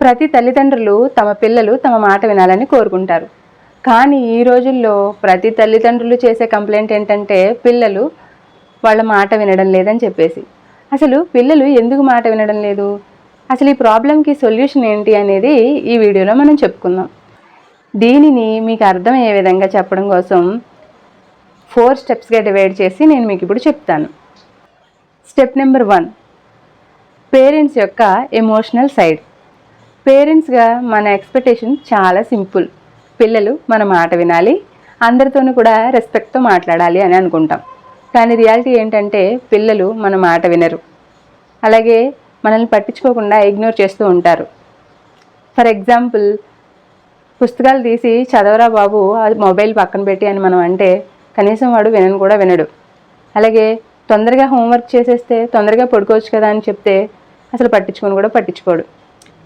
ప్రతి తల్లిదండ్రులు తమ పిల్లలు తమ మాట వినాలని కోరుకుంటారు. కానీ ఈ రోజుల్లో ప్రతి తల్లిదండ్రులు చేసే కంప్లైంట్ ఏంటంటే పిల్లలు వాళ్ళ మాట వినడం లేదని చెప్పేసి. అసలు పిల్లలు ఎందుకు మాట వినడం లేదు? అసలు ఈ ప్రాబ్లంకి సొల్యూషన్ ఏంటి అనేది ఈ వీడియోలో మనం చెప్పుకుందాం. దీనిని మీకు అర్థమయ్యే విధంగా చెప్పడం కోసం ఫోర్ స్టెప్స్గా డివైడ్ చేసి నేను మీకు ఇప్పుడు చెప్తాను. స్టెప్ నెంబర్ వన్ పేరెంట్స్ యొక్క ఎమోషనల్ సైడ్. పేరెంట్స్గా మన ఎక్స్పెక్టేషన్ చాలా సింపుల్. పిల్లలు మన మాట వినాలి అందరితోనూ కూడా రెస్పెక్ట్తో మాట్లాడాలి అని అనుకుంటాం. కానీ రియాలిటీ ఏంటంటే పిల్లలు మన మాట వినరు. అలాగే మనల్ని పట్టించుకోకుండా ఇగ్నోర్ చేస్తూ ఉంటారు. ఫర్ ఎగ్జాంపుల్ పుస్తకాలు తీసి చదవరా బాబు మొబైల్ పక్కన పెట్టి అని మనం అంటే కనీసం వాడు వినను కూడా వినడు. అలాగే తొందరగా హోంవర్క్ చేసేస్తే తొందరగా పడుకోవచ్చు కదా అని చెప్తే అసలు పట్టించుకొని కూడా పట్టించుకోడు.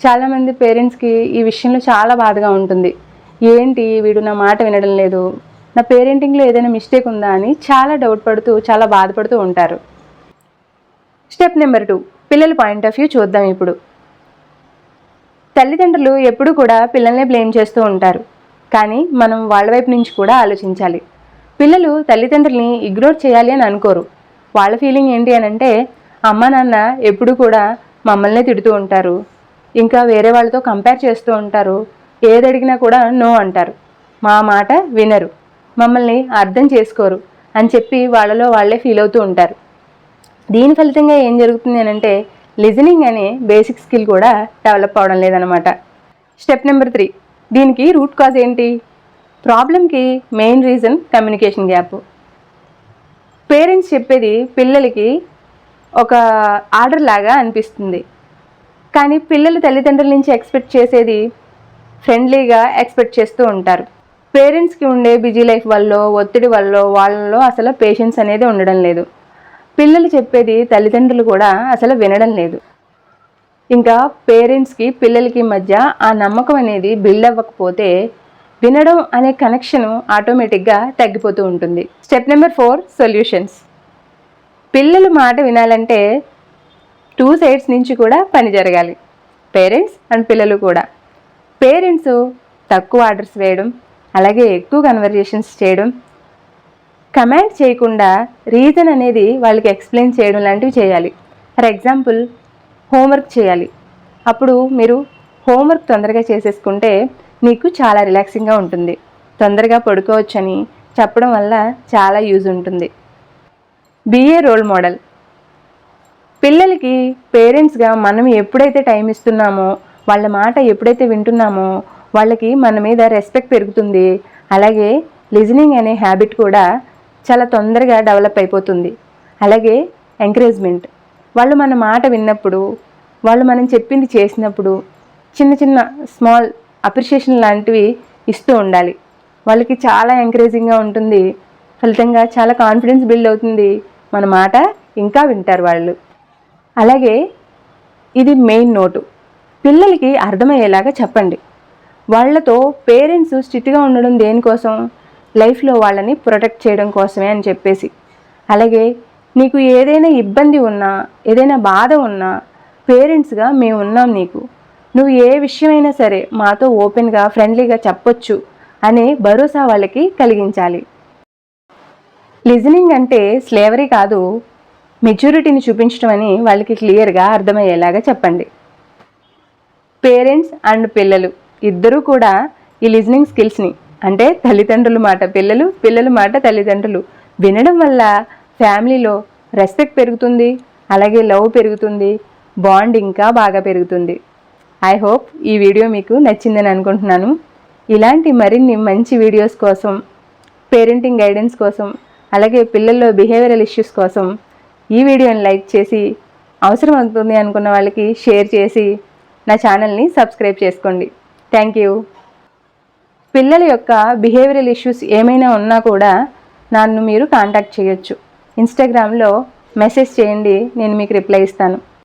చాలామంది పేరెంట్స్కి ఈ విషయంలో చాలా బాధగా ఉంటుంది. ఏంటి వీడు నా మాట వినడం లేదు? నా పేరెంటింగ్లో ఏదైనా మిస్టేక్ ఉందా అని చాలా డౌట్ పడుతూ చాలా బాధపడుతూ ఉంటారు. స్టెప్ నెంబర్ టూ పిల్లల పాయింట్ ఆఫ్ వ్యూ చూద్దాం ఇప్పుడు. తల్లిదండ్రులు ఎప్పుడూ కూడా పిల్లల్ని బ్లేమ్ చేస్తూ ఉంటారు. కానీ మనం వాళ్ళ వైపు నుంచి కూడా ఆలోచించాలి. పిల్లలు తల్లిదండ్రుల్ని ఇగ్నోర్ చేయాలి అని అనుకోరు. వాళ్ళ ఫీలింగ్ ఏంటి అని అంటే అమ్మ నాన్న ఎప్పుడు కూడా మమ్మల్నే తిడుతూ ఉంటారు. ఇంకా వేరే వాళ్ళతో కంపేర్ చేస్తూ ఉంటారు. ఏది అడిగినా కూడా నో అంటారు. మా మాట వినరు. మమ్మల్ని అర్థం చేసుకోరు అని చెప్పి వాళ్ళలో వాళ్ళే ఫీల్ అవుతూ ఉంటారు. దీని ఫలితంగా ఏం జరుగుతుంది అని అంటే లిజనింగ్ అనే బేసిక్ స్కిల్ కూడా డెవలప్ అవడం లేదనమాట స్టెప్ నెంబర్ త్రీ దీనికి రూట్ కాజ్ ఏంటి? ప్రాబ్లంకి main reason communication gap parents చెప్పేది పిల్లలకి ఒక ఆర్డర్ లాగా అనిపిస్తుంది. కానీ పిల్లలు తల్లిదండ్రుల నుంచి ఎక్స్పెక్ట్ చేసేది ఫ్రెండ్లీగా ఎక్స్పెక్ట్ చేస్తూ ఉంటారు. పేరెంట్స్కి ఉండే బిజీ లైఫ్ వల్ల ఒత్తిడి వల్ల వాళ్ళలో అసలు పేషెన్స్ అనేది ఉండడం లేదు. పిల్లలు చెప్పేది తల్లిదండ్రులు కూడా అసలు వినడం లేదు. ఇంకా పేరెంట్స్కి పిల్లలకి మధ్య ఆ నమ్మకం అనేది బిల్డ్ అవ్వకపోతే వినడం అనే కనెక్షన్ ఆటోమేటిక్గా తగ్గిపోతూ ఉంటుంది. Step number four solutions. పిల్లలు మాట వినాలంటే టూ సైడ్స్ నుంచి కూడా పని జరగాలి. పేరెంట్స్ అండ్ పిల్లలు కూడా. పేరెంట్స్ తక్కువ ఆర్డర్స్ వేయడం అలాగే ఎక్కువ కన్వర్జేషన్స్ చేయడం కమాండ్ చేయకుండా రీజన్ అనేది వాళ్ళకి ఎక్స్ప్లెయిన్ చేయడం లాంటివి చేయాలి. ఫర్ ఎగ్జాంపుల్ హోంవర్క్ చేయాలి. అప్పుడు మీరు హోంవర్క్ తొందరగా చేసేసుకుంటే మీకు చాలా రిలాక్సింగ్గా ఉంటుంది. తొందరగా పడుకోవచ్చని చెప్పడం వల్ల చాలా యూజ్ ఉంటుంది. Be a role model. పిల్లలకి పేరెంట్స్గా మనం ఎప్పుడైతే టైం ఇస్తున్నామో వాళ్ళ మాట ఎప్పుడైతే వింటున్నామో వాళ్ళకి మన మీద రెస్పెక్ట్ పెరుగుతుంది. అలాగే లిజనింగ్ అనే హ్యాబిట్ కూడా చాలా తొందరగా డెవలప్ అయిపోతుంది. అలాగే ఎంకరేజ్మెంట్ వాళ్ళు మన మాట విన్నప్పుడు వాళ్ళు మనం చెప్పింది చేసినప్పుడు చిన్న చిన్న స్మాల్ అప్రిషియేషన్ లాంటివి ఇస్తూ ఉండాలి. వాళ్ళకి చాలా ఎంకరేజింగ్గా ఉంటుంది. ఫలితంగా చాలా కాన్ఫిడెన్స్ బిల్డ్ అవుతుంది. మన మాట ఇంకా వింటారు వాళ్ళు. అలాగే ఇది మెయిన్ నోటు. పిల్లలకి అర్థమయ్యేలాగా చెప్పండి. వాళ్ళతో పేరెంట్స్ స్ట్రిక్ట్గా ఉండడం దేనికోసం? లైఫ్లో వాళ్ళని ప్రొటెక్ట్ చేయడం కోసమే అని చెప్పేసి. అలాగే నీకు ఏదైనా ఇబ్బంది ఉన్నా ఏదైనా బాధ ఉన్నా పేరెంట్స్గా మేము ఉన్నాం నీకు. నువ్వు ఏ విషయమైనా సరే మాతో ఓపెన్గా ఫ్రెండ్లీగా చెప్పొచ్చు అనే భరోసా వాళ్ళకి కలిగించాలి. లిజనింగ్ అంటే స్లేవరీ కాదు మెచ్యూరిటీని చూపించడం అని వాళ్ళకి క్లియర్గా అర్థమయ్యేలాగా చెప్పండి. పేరెంట్స్ అండ్ పిల్లలు ఇద్దరూ కూడా ఈ లిజనింగ్ స్కిల్స్ని అంటే తల్లిదండ్రుల మాట పిల్లలు పిల్లల మాట తల్లిదండ్రులు వినడం వల్ల ఫ్యామిలీలో రెస్పెక్ట్ పెరుగుతుంది అలాగే లవ్ పెరుగుతుంది బాండ్ ఇంకా బాగా పెరుగుతుంది. ఐ హోప్ ఈ వీడియో మీకు నచ్చిందని అనుకుంటున్నాను. ఇలాంటి మరిన్ని మంచి వీడియోస్ కోసం పేరెంటింగ్ గైడెన్స్ కోసం అలాగే పిల్లల్లో బిహేవియరల్ ఇష్యూస్ కోసం ఈ వీడియోని లైక్ చేసి అవసరం అవుతుంది అనుకున్న వాళ్ళకి షేర్ చేసి నా ఛానల్ని సబ్స్క్రైబ్ చేసుకోండి. థ్యాంక్ యూ పిల్లల యొక్క బిహేవియరల్ ఇష్యూస్ ఏమైనా ఉన్నా కూడా నన్ను మీరు కాంటాక్ట్ చేయొచ్చు. ఇన్స్టాగ్రామ్లో మెసేజ్ చేయండి నేను మీకు రిప్లై ఇస్తాను.